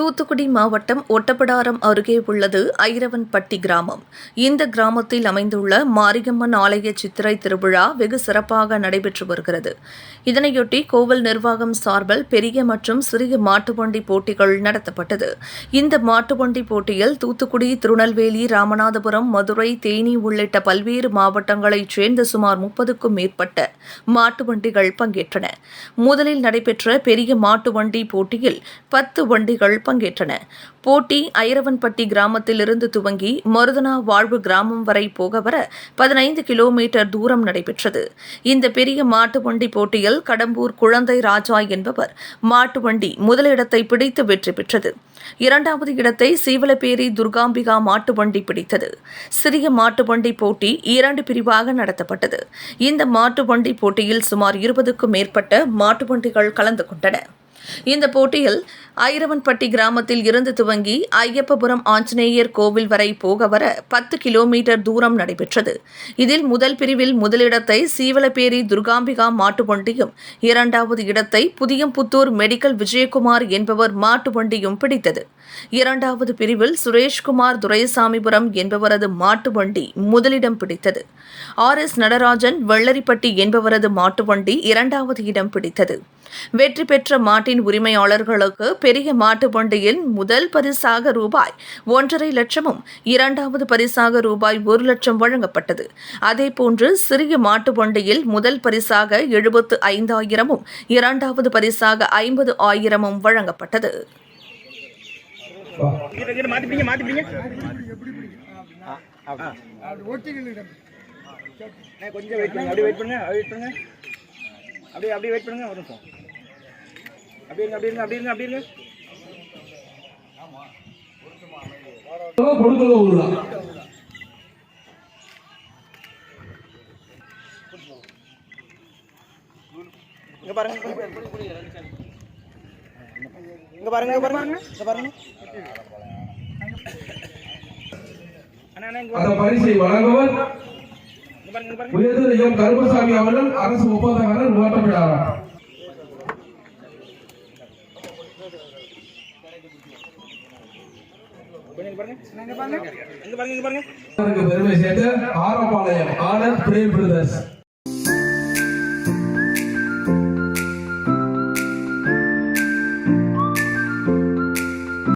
தூத்துக்குடி மாவட்டம் ஒட்டப்படாரம் அருகே உள்ளது ஐரவன்பட்டி கிராமம். இந்த கிராமத்தில் அமைந்துள்ள மாரியம்மன் ஆலய சித்திரை திருவிழா வெகு சிறப்பாக நடைபெற்று வருகிறது. இதனையொட்டி கோவில் நிர்வாகம் சார்பில் பெரிய மற்றும் சிறிய மாட்டுவண்டி போட்டிகள் நடத்தப்பட்டது. இந்த மாட்டுவண்டி போட்டியில் தூத்துக்குடி திருநெல்வேலி ராமநாதபுரம் மதுரை தேனி உள்ளிட்ட பல்வேறு மாவட்டங்களைச் சேர்ந்த சுமார் முப்பதுக்கும் மேற்பட்ட மாட்டு வண்டிகள் பங்கேற்றன. முதலில் நடைபெற்ற பெரிய மாட்டு வண்டி போட்டியில் பத்து வண்டிகள் பங்கேற்றன. போட்டி ஐரவன்பட்டி கிராமத்திலிருந்து துவங்கி மருதனா வாழ்வு கிராமம் வரை போக வர பதினைந்து கிலோமீட்டர் தூரம் நடைபெற்றது. இந்த பெரிய மாட்டு வண்டி போட்டியில் கடம்பூர் குழந்தை ராஜா என்பவர் மாட்டு வண்டி முதலிடத்தை பிடித்து வெற்றி பெற்றது. இரண்டாவது இடத்தை சீவலப்பேரி துர்காம்பிகா மாட்டு வண்டி பிடித்தது. சிறிய மாட்டு வண்டி போட்டி இரண்டு பிரிவாக நடத்தப்பட்டது. இந்த மாட்டு வண்டி போட்டியில் சுமார் இருபதுக்கும் மேற்பட்ட மாட்டு வண்டிகள் கலந்து கொண்டன. இந்த போட்டியில் ஐரவன்பட்டி கிராமத்தில் இருந்து துவங்கி ஐயப்பபுரம் ஆஞ்சநேயர் கோவில் வரை போக வர பத்து கிலோமீட்டர் தூரம் நடைபெற்றது. இதில் முதல் பிரிவில் முதலிடத்தை சீவலப்பேரி துர்காம்பிகா மாட்டு வண்டியும் இரண்டாவது இடத்தை புதியம்புத்தூர் மெடிக்கல் விஜயகுமார் என்பவர் மாட்டு வண்டியும் பிடித்தது. இரண்டாவது பிரிவில் சுரேஷ்குமார் துரைசாமிபுரம் என்பவரது மாட்டு வண்டி முதலிடம் பிடித்தது. ஆர் எஸ் நடராஜன் வெள்ளரிப்பட்டி என்பவரது மாட்டு வண்டி இரண்டாவது இடம் பிடித்தது. வெற்றி பெற்ற மாட்டின் உரிமையாளர்களுக்கு பெரிய மாட்டு வண்டியில் முதல் பரிசாக ரூபாய் ஒன்றரை லட்சமும் இரண்டாவது பரிசாக ரூபாய் ஒரு லட்சம் வழங்கப்பட்டது அதேபோன்று சிறிய மாட்டு வண்டியில் முதல் பரிசாக எழுபத்து ஐந்தாயிரமும் இரண்டாவது பரிசாக ஐம்பது ஆயிரமும் வழங்கப்பட்டது கொஞ்சம் வெயிட் பண்ணுங்க அப்படியே வெயிட் பண்ணுங்க அப்படியே அப்படியே வெயிட் பண்ணுங்க ஒரு நிமிஷம் அப்படியே இருங்க அப்படியே இருங்க கொடுக்கல ஊர்ல இங்க பாருங்க இங்க பாருங்க. இங்க பாருங்க இங்க பாருங்க. அண்ணா அண்ணா இங்க அந்த பரிசை வழங்குவர். கருப்பசாமி அவர்கள் அரசு ஒப்பந்தக்காரர் மாற்றப்படார் கொஞ்சம் இங்க பாருங்க இங்க பாருங்க இங்க பாருங்க இங்க பாருங்க பெருமை சேர்த்த ஆரப்பாளையம் ஆனந்த் பிரேம் பிரதர்ஸ்